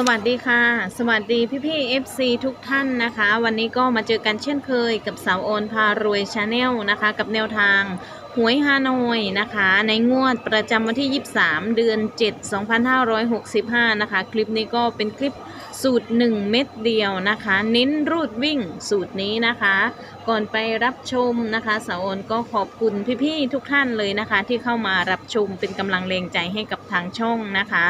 สวัสดีค่ะ สวัสดีพี่พี่ FC ทุกท่านนะคะ วันนี้ก็มาเจอกันเช่นเคยกับสาวโอนพารวยชาแนลนะคะ กับแนวทาง หวยฮานอยนะคะ ในงวดประจำวันที่ 23 เดือน 7 2565 นะคะ คลิปนี้ก็เป็นคลิปสูตร 1 เม็ดเดียวนะคะ เน้นรูดวิ่งสูตรนี้นะคะ ก่อนไปรับชมนะคะสาวอนก็ขอบคุณพี่ๆทุกท่านเลยนะคะ ที่เข้ามารับชมเป็นกำลังแรงใจให้กับทางช่องนะคะ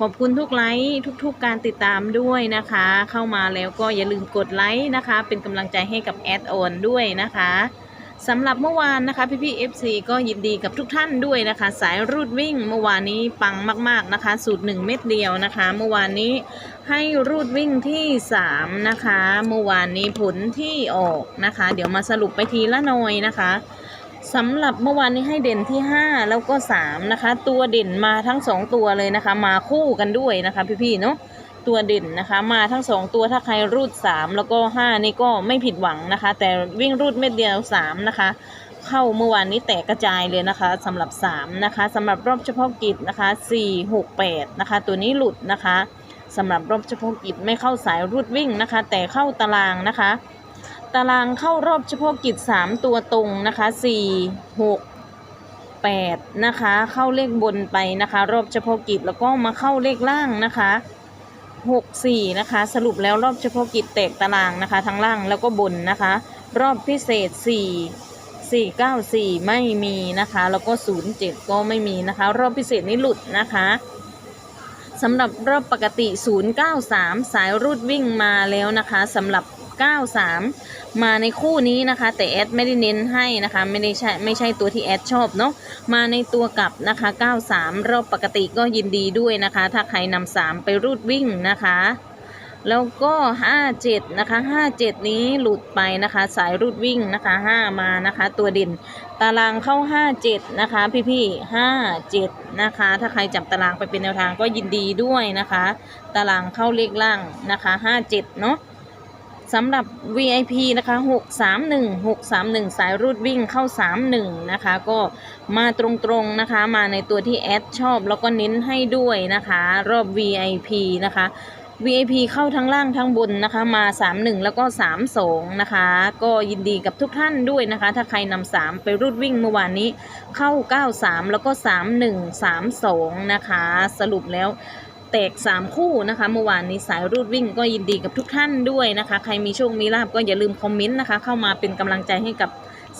ขอบคุณทุกไลค์ทุกๆการติดตามด้วยนะคะ เข้ามาแล้วก็อย่าลืมกดไลค์นะคะ เป็นกำลังใจให้กับแอดโอนด้วยนะคะ สำหรับเมื่อวานนะคะพี่พี่ๆ FC ก็ยินดีกับทุกท่านด้วยนะคะ สายรูดวิ่งเมื่อวานนี้ปังมาก ๆนะคะ สูตร 1 เม็ดเดียวนะคะ เมื่อวานนี้ให้รูดวิ่งที่ 3 นะคะ เมื่อวานนี้ผลที่ออกนะคะ เดี๋ยวมาสรุปไปทีละหน่อยนะคะสำหรับเมื่อวานนี้ให้เด่นที่ 5 แล้วก็ 3 นะคะ ตัวเด่นมาทั้ง 2 ตัวเลยนะคะ มาคู่กันด้วยนะคะพี่ๆเนาะ ตัวเด่นนะคะ มาทั้ง 2 ตัวถ้าใครรูด 3 แล้วก็ 5 นี่ก็ไม่ผิดหวังนะคะ แต่วิ่งรูดเม็ดเดียว 3 นะคะ เข้าเมื่อวานนี้แตกกระจายเลยนะคะสำหรับ 3 นะคะสำหรับรอบเฉพาะกิจนะคะ 4 6 8 นะคะ ตัวนี้หลุดนะคะสำหรับรอบเฉพาะกิจไม่เข้าสายรูดวิ่งนะคะ แต่เข้าตารางนะคะ ตารางเข้ารอบเฉพาะกิจ 3 ตัวตรงนะคะ 4 6 8 นะคะ เข้าเลขบนไปนะคะ รอบเฉพาะกิจแล้วก็มาเข้าเลขล่างนะคะ 6 4 นะคะ สรุปแล้วรอบเฉพาะกิจแตกตารางนะคะทั้งล่างแล้วก็บนนะคะ รอบพิเศษ 4 4 9 4 ไม่มีนะคะ แล้วก็ 0 7 ก็ไม่มีนะคะ รอบพิเศษนี้หลุดนะคะสำหรับรอบปกติ 093 สายรูดวิ่งมาแล้วนะคะสำหรับ 93 มาในคู่นี้นะคะ แต่แอดไม่ได้เน้นให้นะคะ ไม่ได้ใช่ไม่ใช่ตัวที่แอดชอบเนาะมาในตัวกลับนะคะ 93 รอบปกติก็ยินดีด้วยนะคะ ถ้าใครนำ3ไปรูดวิ่งนะคะแล้วก็ 57 นะคะ 57 นี้หลุดไปนะคะ สายรูดวิ่งนะคะ 5 มานะคะ ตัวเด่นตารางเข้า 57 นะคะ พี่ๆ 57 นะคะ ถ้าใครจับตารางไปเป็นแนวทางก็ยินดีด้วยนะคะ ตารางเข้าเลขล่างนะคะ 57 เนาะ สำหรับ VIP นะคะ 631 631 สายรูดวิ่งเข้า 31 นะคะ ก็มาตรงๆนะคะ มาในตัวที่แอดชอบ แล้วก็เน้นให้ด้วยนะคะ รอบ VIP นะคะ VIP เข้าทั้งล่างทั้งบนนะคะ มา 31 แล้วก็ 32 นะคะ ก็ยินดีกับทุกท่านด้วยนะคะ ถ้าใครนำ3ไปรูดวิ่งเมื่อวานนี้เข้า 93 แล้วก็ 31 32 นะคะ สรุปแล้ว แตก 3 คู่นะคะเมื่อวานนี้สายรูดวิ่งก็ยินดีกับทุกท่านด้วยนะคะ ใครมีโชคมีลาบก็อย่าลืมคอมเมนต์นะคะ เข้ามาเป็นกำลังใจให้กับ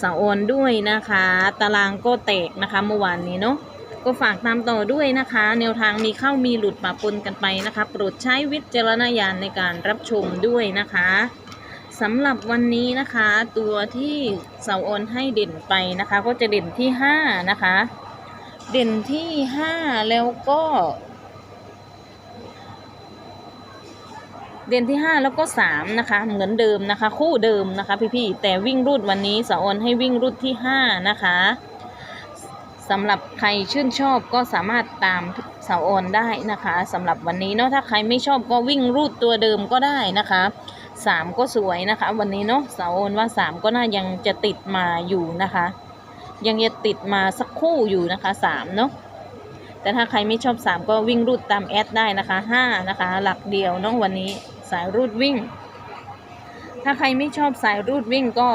สาวออนด้วยนะคะ ตารางก็แตกนะคะเมื่อวานนี้เนาะก็ฝากตามต่อด้วยนะคะ แนวทางมีเข้ามีหลุดปะปนกันไปนะคะ โปรดใช้วิจารณญาณในการรับชมด้วยนะคะสำหรับวันนี้นะคะ ตัวที่เสาโอนให้เด่นไปนะคะ ก็จะเด่นที่5นะคะ เด่นที่ 5 แล้วก็ เด่นที่ 5 แล้วก็ 3 นะคะ เหมือนเดิมนะคะ คู่เดิมนะคะ พี่ๆแต่วิ่งรูดวันนี้สาโอนให้วิ่งรูดที่ 5 นะคะสำหรับใครชื่นชอบก็สามารถตามสาโอนได้นะคะสำหรับวันนี้เนาะถ้าใครไม่ชอบก็วิ่งรูดตัวเดิมก็ได้นะคะสามก็สวยนะคะ วันนี้เนาะสาโอนว่าสามก็น่ายังจะติดมาอยู่นะคะ ยังจะติดมาสักคู่อยู่นะคะสามเนาะแต่ถ้าใครไม่ชอบสามก็วิ่งรูดตามแอดได้นะคะห้านะคะ หลักเดียวเนาะวันนี้ สายรูดวิ่ง ถ้าใครไม่ชอบสายรูดวิ่งก็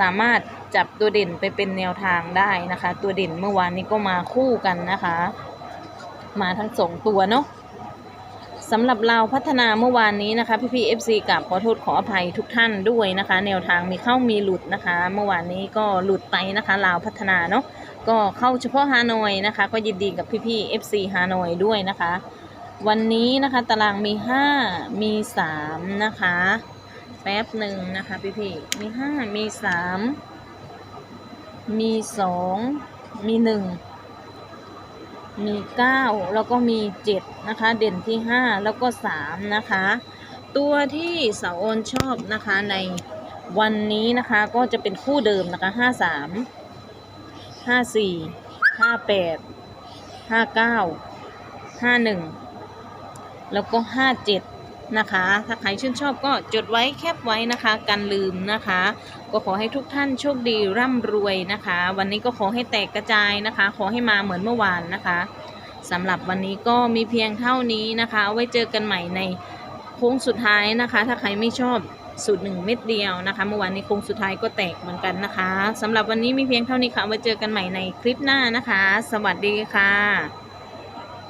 สามารถจับตัวเด่นไปเป็นแนวทางได้นะคะ ตัวเด่นเมื่อวานนี้ก็มาคู่กันนะคะ มาทั้งสองตัวเนาะสำหรับเราวพัฒนาเมื่อวานนี้นะคะ พี่พีเอฟซีกับขอโทษขออภัยทุกท่านด้วยนะคะ แนวทางมีเข้ามีหลุดนะคะ เมื่อวานนี้ก็หลุดไปนะคะลาวพัฒนาเนาะก็เข้าเฉพาะฮานอยนะคะ ก็ยินดีกับพี่พีเอฟซีฮานอยด้วยนะคะ วันนี้นะคะตารางมี5มี3นะคะ แป๊บหนึ่งนะคะพี่พี่มี5มี3มี2มี1มี9แล้วก็มี7นะคะ เด่นที่5แล้วก็3นะคะ ตัวที่เสาโอนชอบนะคะในวันนี้นะคะก็จะเป็นคู่เดิมนะคะ53 54 58 59 51แปดห้าเก้าห้าหนึ่ง แล้วก็ 57 นะคะ ถ้าใครชื่นชอบก็จดไว้แคปไว้นะคะกันลืมนะคะ ก็ขอให้ทุกท่านโชคดีร่ำรวยนะคะ วันนี้ก็ขอให้แตกกระจายนะคะ ขอให้มาเหมือนเมื่อวานนะคะสำหรับวันนี้ก็มีเพียงเท่านี้นะคะเอาไว้เจอกันใหม่ในโค้งสุดท้ายนะคะ ถ้าใครไม่ชอบสูตรหนึ่งเม็ดเดียวนะคะเมื่อวานนี้โค้งสุดท้ายก็แตกเหมือนกันนะคะสำหรับวันนี้มีเพียงเท่านี้ค่ะเอาไว้เจอกันใหม่ในคลิปหน้านะคะ สวัสดีค่ะ